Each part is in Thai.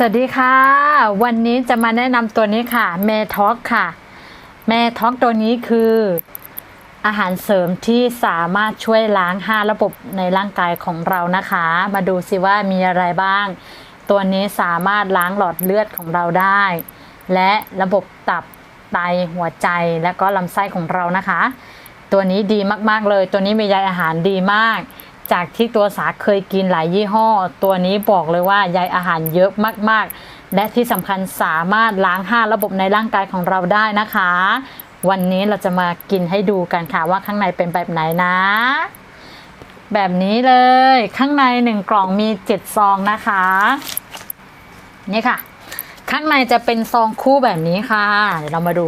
สวัสดีค่ะ วันนี้จะมาแนะนำตัวนี้ค่ะเมท็อกค่ะเมท็อกตัวนี้คืออาหารเสริมที่สามารถช่วยล้างห้าระบบในร่างกายของเรานะคะ มาดูสิว่ามีอะไรบ้าง ตัวนี้สามารถล้างหลอดเลือดของเราได้ และระบบตับไตหัวใจและก็ลำไส้ของเรานะคะ ตัวนี้ดีมากๆเลย ตัวนี้มีใยอาหารดีมาก จากที่ตัวสาเคยกินหลายยี่ห้อ ตัวนี้บอกเลยว่าใยอาหารเยอะมากๆ และที่สำคัญสามารถล้างห้าระบบในร่างกายของเราได้นะคะ วันนี้เราจะมากินให้ดูกันค่ะว่าข้างในเป็นแบบไหนนะ แบบนี้เลยข้างในหนึ่งกล่องมีเจ็ดซองนะคะ นี่ค่ะ ข้างในจะเป็นซองคู่แบบนี้ค่ะ เดี๋ยวเรามาดู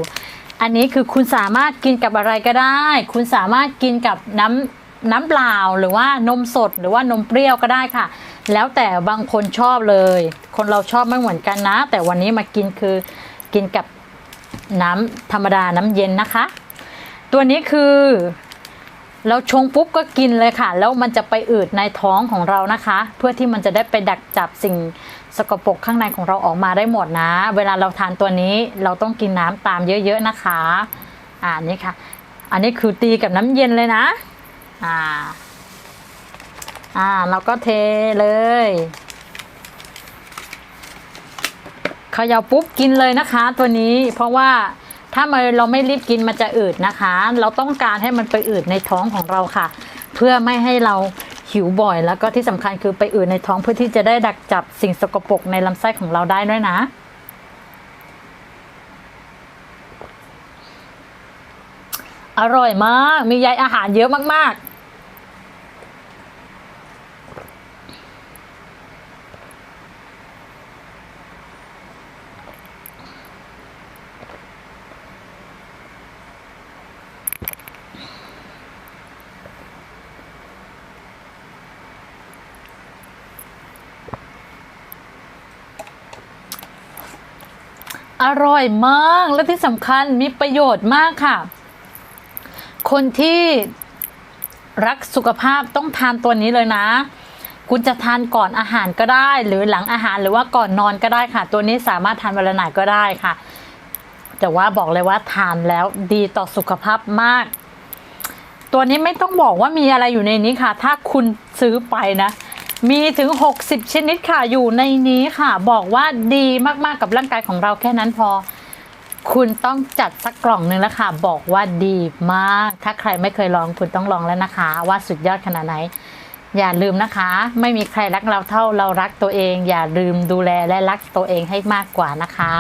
อันนี้คือคุณสามารถกินกับอะไรก็ได้ คุณสามารถกินกับน้ำ น้ำเปล่าหรือว่านมสดหรือว่านมเปรี้ยวก็ได้ค่ะ แล้วแต่บางคนชอบเลย คนเราชอบไม่เหมือนกันนะ แต่วันนี้มากินคือกินกับน้ำธรรมดาน้ำเย็นนะคะ ตัวนี้คือเราชงปุ๊บก็กินเลยค่ะ แล้วมันจะไปอืดในท้องของเรานะคะ เพื่อที่มันจะได้ไปดักจับสิ่งสกปรกข้างในของเราออกมาได้หมดนะ เวลาเราทานตัวนี้เราต้องกินน้ำตามเยอะๆนะคะ อ่านี่ค่ะ อันนี้คือตีกับน้ำเย็นเลยนะ อ่า อ่า เราก็เทเลยเขย่าปุ๊บกินเลยนะคะ ตัวนี้ เพราะว่าถ้ามันเราไม่รีบกินมันจะอืดนะคะ เราต้องการให้มันไปอืดในท้องของเราค่ะ เพื่อไม่ให้เราหิวบ่อย แล้วก็ที่สำคัญคือไปอืดในท้องเพื่อที่จะได้ดักจับสิ่งสกปรกในลำไส้ของเราได้ด้วยนะ อร่อยมาก มีใยอาหารเยอะมากๆ อร่อยมากและที่สำคัญมีประโยชน์มากค่ะ คนที่รักสุขภาพต้องทานตัวนี้เลยนะ คุณจะทานก่อนอาหารก็ได้ หรือหลังอาหารหรือว่าก่อนนอนก็ได้ค่ะ ตัวนี้สามารถทานเวลาไหนก็ได้ค่ะ แต่ว่าบอกเลยว่าทานแล้วดีต่อสุขภาพมาก ตัวนี้ไม่ต้องบอกว่ามีอะไรอยู่ในนี้ค่ะ ถ้าคุณซื้อไปนะ มีถึง 60 ชนิดค่ะ อยู่ในนี้ค่ะ บอกว่าดีมากๆกับร่างกายของเราแค่นั้นพอ คุณต้องจัดสักกล่องหนึ่งแล้วค่ะ บอกว่าดีมาก ถ้าใครไม่เคยลองคุณต้องลองแล้วนะคะ ว่าสุดยอดขนาดไหน อย่าลืมนะคะ ไม่มีใครรักเราเท่าเรารักตัวเอง อย่าลืมดูแลและรักตัวเองให้มากกว่านะคะ